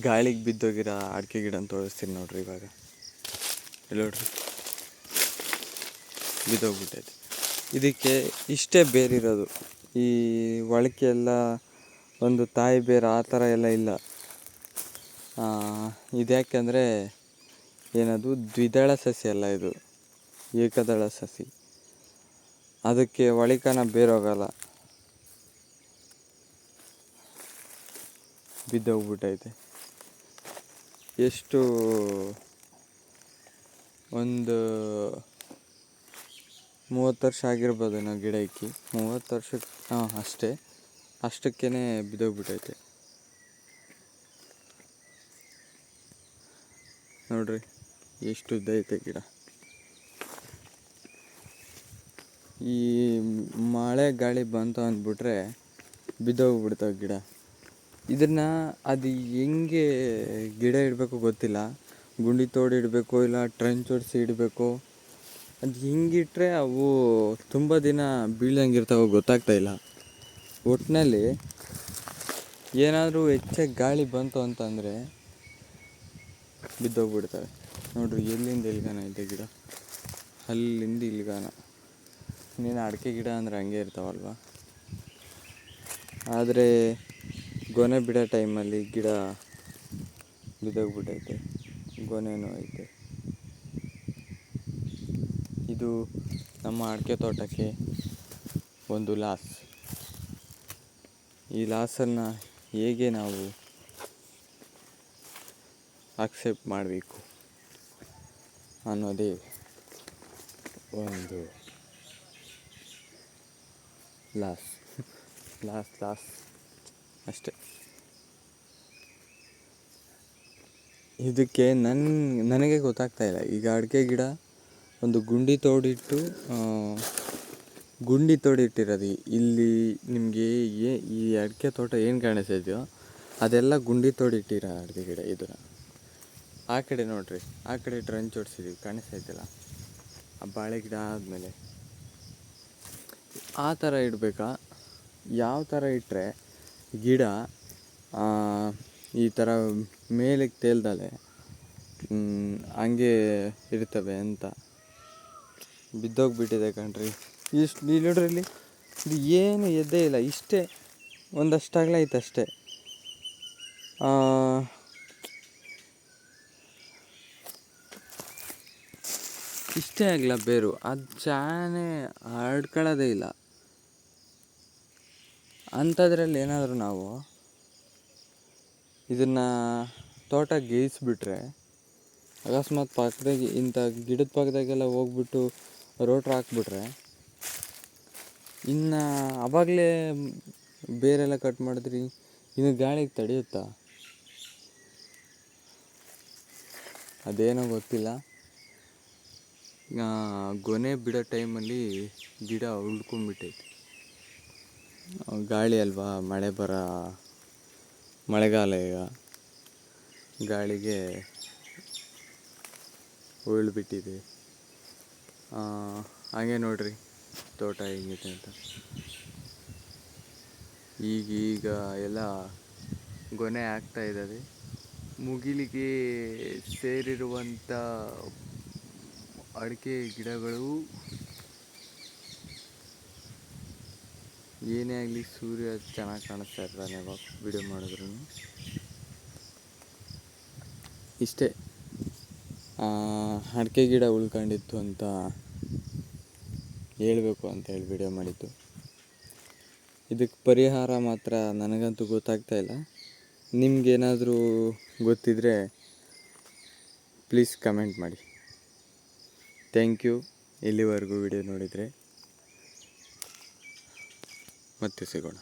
ಗಾಳಿಗೆ ಬಿದ್ದೋಗಿರೋ ಅಡಿಕೆ ಗಿಡ ಅಂತ ತೋರಿಸ್ತೀನಿ ನೋಡ್ರಿ ಇವಾಗ. ಇಲ್ಲಿ ನೋಡ್ರಿ. ಬಿದ್ದೋಗ್ಬಿಟ್ಟೈತೆ. ಇದಕ್ಕೆ ಇಷ್ಟೇ ಬೇರಿರೋದು. ಈ ಒಳಕೆ ಎಲ್ಲ ಒಂದು ತಾಯಿ ಬೇರೆ ಆ ಥರ ಎಲ್ಲ ಇಲ್ಲ. ಇದ್ಯಾಕೆಂದರೆ ಏನದು? ದ್ವಿದಳ ಸಸಿ ಅಲ್ಲ ಇದು. ಏಕದಳ ಸಸಿ. ಅದಕ್ಕೆ ಒಳಿಕನ ಬೇರೋಗಲ್ಲ. ಬಿದ್ದೋಗ್ಬಿಟ್ಟೈತೆ. ಎಷ್ಟು ಒಂದು ಮೂವತ್ತು ವರ್ಷ ಆಗಿರ್ಬೋದು ನಾವು ಗಿಡ ಇಕ್ಕಿ. ಮೂವತ್ತು ವರ್ಷಕ್ಕೆ, ಹಾಂ, ಅಷ್ಟೇ. ಅಷ್ಟಕ್ಕೇ ಬಿದ್ದೋಗ್ಬಿಟ್ಟೈತೆ ನೋಡ್ರಿ, ಎಷ್ಟು ಉದ್ದ ಗಿಡ. ಈ ಮಳೆ ಗಾಳಿ ಬಂತು ಅಂದ್ಬಿಟ್ರೆ ಬಿದ್ದೋಗ್ಬಿಡ್ತಾವೆ ಗಿಡ. ಇದನ್ನ ಅದು ಹೆಂಗೆ ಗಿಡ ಇಡಬೇಕು ಗೊತ್ತಿಲ್ಲ. ಗುಂಡಿ ತೋಡಿ ಇಡಬೇಕು ಇಲ್ಲ ಟ್ರೆಂಚ್ ಹೊಡ್ಸಿ ಇಡಬೇಕು. ಅದು ಹಿಂಗಿಟ್ರೆ ಅವು ತುಂಬ ದಿನ ಬೀಳಂಗಿರ್ತಾವೆ ಗೊತ್ತಾಗ್ತಾ ಇಲ್ಲ. ಒಟ್ಟಿನಲ್ಲಿ ಏನಾದರೂ ಹೆಚ್ಚಾಗಿ ಗಾಳಿ ಬಂತು ಅಂತಂದರೆ ಬಿದ್ದೋಗ್ಬಿಡ್ತವೆ ನೋಡ್ರಿ ಎಲ್ಲಿಂದ ಇಲ್ಗಾನ ಇದೆ ಗಿಡ? ಅಲ್ಲಿಂದ ಇಲ್ಗಾನ. ನೀನು ಅಡಿಕೆ ಗಿಡ ಅಂದರೆ ಹಂಗೆ ಇರ್ತಾವಲ್ವ? ಆದರೆ ಗೊನೆ ಬಿಡೋ ಟೈಮಲ್ಲಿ ಗಿಡ ಬಿದ್ದೋಗ್ಬಿಟ್ಟೈತೆ ಗೊನೆನೂ ಐತೆ ಇದು ನಮ್ಮ ಅಡಿಕೆ ತೋಟಕ್ಕೆ ಒಂದು ಲಾಸ್. ಈ ಲಾಸನ್ನು ಹೇಗೆ ನಾವು ಅಕ್ಸೆಪ್ಟ್ ಮಾಡಬೇಕು ಅನ್ನೋದೇ ಒಂದು ಲಾಸ್. Loss loss. ಅಷ್ಟೆ. ಇದಕ್ಕೆ ನನ್ನ ನನಗೆ ಗೊತ್ತಾಗ್ತಾ ಇಲ್ಲ. ಈಗ ಅಡಿಕೆ ಗಿಡ ಒಂದು ಗುಂಡಿ ತೋಡಿಟ್ಟು ಗುಂಡಿ ತೋಡಿಟ್ಟಿರೋದು. ಇಲ್ಲಿ ನಿಮಗೆ ಏ, ಈ ಅಡಿಕೆ ತೋಟ ಏನು ಕಾಣಿಸ್ತಿದೆಯೋ ಅದೆಲ್ಲ ಗುಂಡಿ ತೋಡಿಟ್ಟಿರೋ ಅಡಿಕೆ ಗಿಡ ಇದನ್ನ ಆ ಕಡೆ ನೋಡ್ರಿ, ಆ ಕಡೆ ಟ್ರಂಚ್ ಹೊಡ್ಸಿದೀವಿ ಕಾಣಿಸ್ತೈತಲ್ಲ ಆ ಬಾಳೆ ಗಿಡ ಆದಮೇಲೆ. ಆ ಥರ ಇಡಬೇಕಾ? ಯಾವ ಥರ ಇಟ್ಟರೆ ಗಿಡ ಈ ಥರ ಮೇಲಕ್ಕೆ ತೇಲ್ದಲೆ ಹಂಗೆ ಇರ್ತವೆ ಅಂತ. ಬಿದ್ದೋಗಿಬಿಟ್ಟಿದೆ ಕಣ್ರಿ. ಇಷ್ಟು ಇಲ್ಲಿ ನೋಡ್ರಿ ಇದು ಏನು ಎದ್ದೇ ಇಲ್ಲ ಇಷ್ಟೇ ಒಂದಷ್ಟಾಗ್ಲೈತೆ ಅಷ್ಟೇ. ಆ, ಇಷ್ಟೇ ಆಗಲ್ಲ ಬೇರು. ಅದು ಚಾನೆ ಹರಡ್ಕೊಳ್ಳೋದೇ ಇಲ್ಲ. ಅಂಥದ್ರಲ್ಲಿ ಏನಾದರೂ ನಾವು ಇದನ್ನು ತೋಟ ಗೇಯಿಸ್ಬಿಟ್ರೆ ಅಕಸ್ಮಾತ್ ಪಕ್ಕದಾಗೆ ಇಂಥ ಗಿಡದ ಪಕ್ಕದಾಗೆಲ್ಲ ಹೋಗ್ಬಿಟ್ಟು ರೋಟ್ರ್ ಹಾಕ್ಬಿಟ್ರೆ ಇನ್ನು ಆವಾಗಲೇ ಬೇರೆಲ್ಲ ಕಟ್ ಮಾಡಿದ್ರಿ ಇನ್ನು ಗಾಳಿಗೆ ತಡೆಯುತ್ತಾ? ಅದೇನೋ ಗೊತ್ತಿಲ್ಲ. ಗೊನೆ ಬಿಡೋ ಟೈಮಲ್ಲಿ ಗಿಡ ಉಳ್ಕೊಂಬಿಟ್ಟೈತೆ ಆ, ಗಾಳಿ ಅಲ್ವಾ? ಮಳೆ ಬರ, ಮಳೆಗಾಲ ಈಗ. ಗಾಳಿಗೆ ಉಳ್ಬಿಟ್ಟಿದೆ ಬಿಟ್ಟಿದೆ. ಹಾಗೆ ನೋಡ್ರಿ, ತೋಟ ಹೇಗಿದೆ ಅಂತ. ಈಗೀಗ ಎಲ್ಲ ಗೊನೆ ಆಗ್ತಾ ಇದ್ದಾವೆ ಮುಗಿಲಿಗೆ ಸೇರಿರುವಂಥ ಅಡಿಕೆ ಗಿಡಗಳು ಏನೇ ಆಗಲಿ ಸೂರ್ಯ ಚೆನ್ನಾಗಿ ಕಾಣಿಸ್ತಾ ಇರ್ತಾನೆ ಯಾವಾಗ ವಿಡಿಯೋ ಮಾಡಿದ್ರು ಇಷ್ಟೇ. ಅಡಿಕೆ ಗಿಡ ಉಳ್ಕೊಂಡಿತ್ತು ಅಂತ ಹೇಳಬೇಕು ಅಂತ ಹೇಳಿ ವಿಡಿಯೋ ಮಾಡಿದ್ದು. ಇದಕ್ಕೆ ಪರಿಹಾರ ಮಾತ್ರ ನನಗಂತೂ ಗೊತ್ತಾಗ್ತಾ ಇಲ್ಲ. ನಿಮಗೇನಾದರೂ ಗೊತ್ತಿದ್ದರೆ ಪ್ಲೀಸ್ ಕಮೆಂಟ್ ಮಾಡಿ. ಥ್ಯಾಂಕ್ ಯು ಇಲ್ಲಿವರೆಗೂ ವಿಡಿಯೋ ನೋಡಿದರೆ. ಮತ್ತೆ ಸಿಗೋಣ